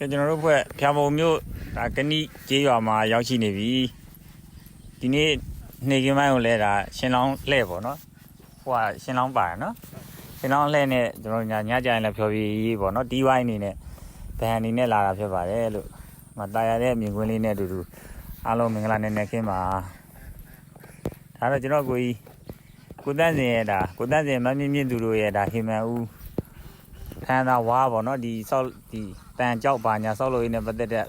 ကကျွန်တော်တို့ဘက်ဖျာပုံမြို့ဒါကဏိကျေးရွာမှာရောက်ရှိနေပြီဒီနေ့နေကင်းပိုင်းကိုလဲဒါရှင်လောင်းလှဲ့ပေါ့နော်ဟိုကရှင်လောင်းပါရနော်ရှင်လောင်းလှဲ့နဲ့ကျွန်တော်ညညကြရင်လည်းဖြောပြီးရေးပေါ့နော်ဒီဝိုင်းအနေနဲ့ဗဟန်အနေနဲ့လာတာဖြစ်ပါတယ်လို့ငါတာယာတဲ့မြင်ကွင်းလေးနဲ့အတူတူအားလုံးမင်္ဂလာနဲ့နဲ့ခင်းပါဒါတော့ကျွန်တော်ကိုကြီးကိုတန့်စင်ရဲ့ဒါကိုတန့်စင်မမြင့်မြင့်သူတို့ရဲ့ဒါဟီမန်ဦး ခန္ဓာဝါပေါ့နော်ဒီဆောက်ဒီတန်ကြောက်ပါညာဆောက်လို့ရင်းနဲ့ပတ်သက်တဲ့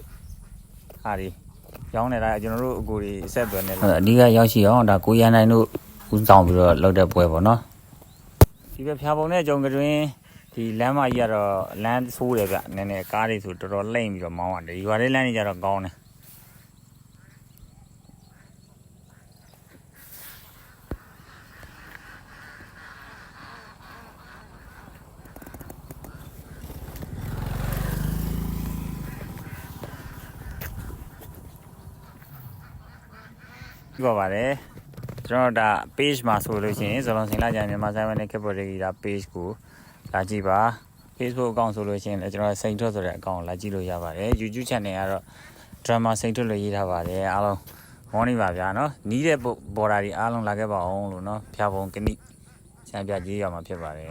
ဟာတွေရောင်းနေတာကျွန်တော်တို့အကူတွေအဆက်အသွယ်နဲ့အဓိကရောက်ရှိအောင်ဒါကိုရန်နိုင်တို့ဦးဆောင်ပြီးတော့လုပ်တဲ့ပွဲပေါ့နော်ဒီဘက်ဖြာပုံနဲ့ကြုံကတွင်ဒီလမ်းမကြီးကတော့လမ်းဆိုးတယ်ဗျနည်းနည်းကားတွေဆိုတော်တော်လိမ့်ပြီးတော့မောင်းရတယ်ဒီရွာလေးလမ်းကြီးကျတော့ကောင်းတယ် ပြပါပါတယ်ကျွန်တော်ဒါ page မှာဆိုလို့ရှိရင်ဇော်လွန်စင်လာကြမြန်မာဆိုင်ဝနဲ့ကက်ပေါ်ရီဒါ page ကိုလာကြည့်ပါ Facebook account ဆိုလို့ရှိရင်လည်းကျွန်တော်စိန်ထွက်ဆိုတဲ့ account ကိုလာကြည့်လို့ရပါတယ် YouTube channel ကတော့ drama စိန်ထွက်လို့ရေးထားပါတယ်အားလုံးမောနေပါဗျာနော်နီးတဲ့ border တွေအားလုံးလာခဲ့ပါအောင်လို့နော်ဖျာပုံကနိချမ်းပြကြီးရမှာဖြစ်ပါတယ်